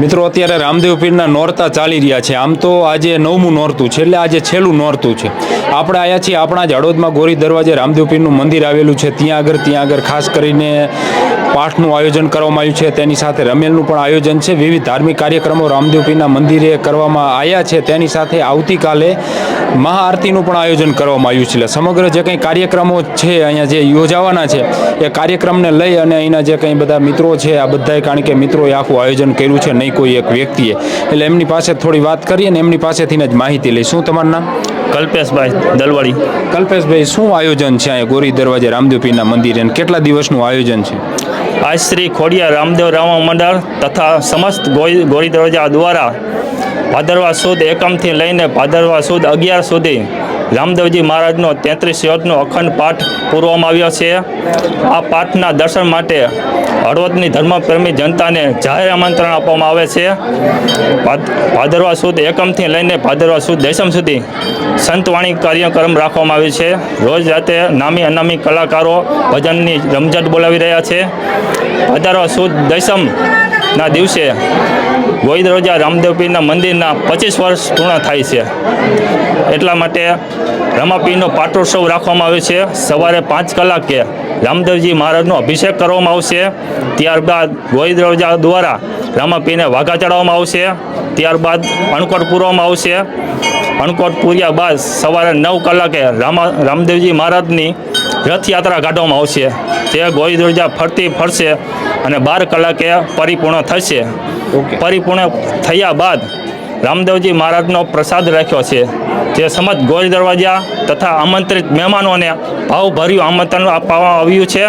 મિત્રો, અત્યારે રામદેવ પીરના નોરતા ચાલી રહ્યા છે. આમ તો આજે નવમું નોરતું છે, એટલે આજે છેલ્લું નોરતું છે. આપણે આવ્યા છીએ આપણા જ હળવદમાં ગોરી દરવાજે રામદેવ પીરનું મંદિર આવેલું છે. ત્યાં આગળ ત્યાં આગળ ખાસ કરીને પાઠનું આયોજન કરવામાં આવ્યું છે. તેની સાથે રમેલનું પણ આયોજન છે. વિવિધ ધાર્મિક કાર્યક્રમો રામદેવપીના મંદિરે કરવામાં આવ્યા છે. તેની સાથે આવતીકાલે મહાઆરતીનું પણ આયોજન કરવામાં આવ્યું છે. એટલે સમગ્ર જે કંઈ કાર્યક્રમો છે અહીંયા જે યોજાવાના છે એ કાર્યક્રમને લઈ અને અહીંના જે કંઈ બધા મિત્રો છે આ બધાએ કારણ કે મિત્રોએ આખું આયોજન કર્યું છે નહીં કોઈ એક વ્યક્તિએ. એટલે એમની પાસે થોડી વાત કરીએ અને એમની પાસેથી જ માહિતી લઈ. શું તમારું નામ? કલ્પેશભાઈ દલવાડી. કલ્પેશભાઈ શું આયોજન છે અહીંયા ગોરી દરવાજે રામદેવપીના મંદિરે કેટલા દિવસનું આયોજન છે? આજ શ્રી ખોડિયા રામદેવ રામા મંડળ તથા સમસ્ત ગોરી દરવાજા દ્વારા ભાદરવા સુદ એકમથી લઈને ભાદરવા સુદ અગિયાર સુધી રામદેવજી મહારાજનો તેત્રીસ યોજનો અખંડ પાઠ પૂરવામાં આવ્યો છે. આ પાઠના દર્શન માટે હળવદની ધર્મપ્રેમી જનતાને જાહેર આમંત્રણ આપવામાં આવે છે. ભાદ- ભાદરવા સુદ એકમથી લઈને ભાદરવા સુદ દસમ સુધી સંતવાણી કાર્યક્રમ રાખવામાં આવ્યો છે. રોજ રાતે નામી અનામી કલાકારો ભજનની રમઝટ બોલાવી રહ્યા છે. ભાદરવા સુદ દશમના દિવસે ગોઈ રોજા રામદેવપીરના મંદિરના પચીસ વર્ષ પૂર્ણ થાય છે. એટલા માટે રમાપીરનો પાટોત્સવ રાખવામાં આવ્યો છે. સવારે પાંચ કલાકે રામદેવજી મહારાજનો અભિષેક કરવામાં આવશે. ત્યારબાદ ગોઈ રોજા દ્વારા રામાપીરને વાઘા ચડાવવામાં આવશે. ત્યારબાદ અણકોટ પૂરવામાં આવશે. અણકોટ પૂર્યા બાદ સવારે નવ કલાકે રામા, રામદેવજી મહારાજની રથયાત્રા કાઢવામાં આવશે. જે ગોઈ દરવાજા ફરતી ફરશે અને બાર કલાકે પરિપૂર્ણ થશે. પરિપૂર્ણ થયા બાદ રામદેવજી મહારાજનો પ્રસાદ રાખ્યો છે. જે સમજ ગોળ દરવાજા તથા આમંત્રિત મહેમાનોને ભાવભર્યું આમંત્રણ આપવામાં આવ્યું છે.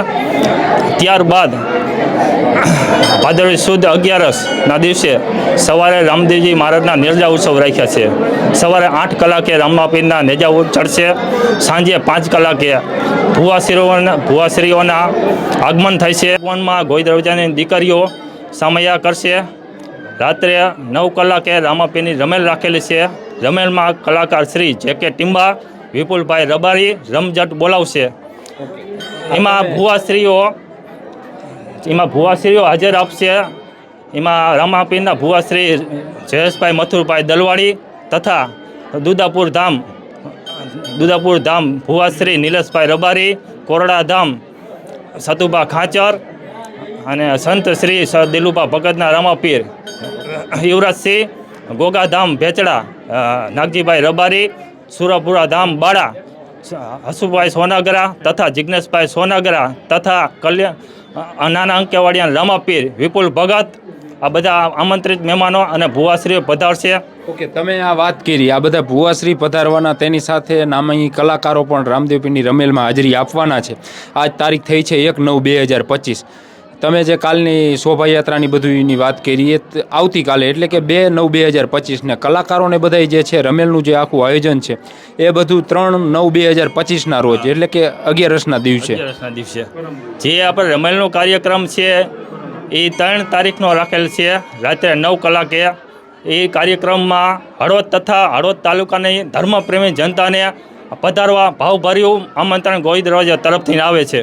ત્યારબાદ ભાદરવી સુદ અગિયારસના દિવસે સવારે રામદેવજી મહારાજના નેજા ઉત્સવ રાખ્યા છે. સવારે આઠ કલાકે રામાપીરના નેજા ચડશે. સાંજે પાંચ કલાકે ભુવાશ્રીઓના ભુવાશ્રીઓના આગમન થાય છે વનમાં ગોઈ દરવાજાની દીકરીઓ સામૈયા કરશે. રાત્રે નવ કલાકે રામાપીરની રમેલ રાખેલી છે. રમેલમાં કલાકાર શ્રી જે કે ટિંબા, વિપુલભાઈ રબારી રમઝટ બોલાવશે. એમાં ભુવાશ્રીઓ એમાં ભુવાશ્રીઓ હાજર આપશે. એમાં રામાપીરના ભુવાશ્રી જયેશભાઈ મથુરભાઈ દલવાડી તથા દુદાપુર ધામ દુદાપુર ધામ, ભુવાશ્રી, નીલસભાઈ રબારી, કોરડા ધામ, સતુભા ખાચર અને સંત શ્રી દિલુભા ભગતના રામાપીર. યુવરાજસિંહ ગોગાધામ ભેચડા નાગજીભાઈ રબારી, સુરપુરા ધામ બાળા હસુભાઈ સોનાગરા તથા જિજ્ઞેશભાઈ સોનાગરા તથા કલ્યાણ નાના અંકેવાડિયા રામાપીર, વિપુલ ભગત આ બધા આમંત્રિત મહેમાનો અને ભુવાશ્રીઓ પધારશે. ઓકે તમે આ વાત કરી. આ બધા ભુવાશ્રી પધારવાના તેની સાથે નામી કલાકારો પણ રામદેવ પીરની રમેલમાં હાજરી આપવાના છે. આજ તારીખ થઈ છે એક નવ બે હજાર પચીસ. તમે જે કાલની શોભાયાત્રાની બધુંની વાત કરી એ આવતીકાલે એટલે કે બે નવ બે હજાર પચીસને કલાકારોને બધાય જે છે રમેલનું જે આખું આયોજન છે એ બધું ત્રણ નવ બે હજાર પચીસના રોજ એટલે કે અગિયારસના દિવસે. દિવસે. જે આપણે રમેલનો કાર્યક્રમ છે એ ત્રણ તારીખનો રાખેલ છે. રાત્રે નવ કલાકે એ કાર્યક્રમમાં હળવદ તથા હળવદ તાલુકાની ધર્મપ્રેમી જનતાને પધારવા ભાવભર્યું આમંત્રણ ગોવિંદ તરફથી આવે છે.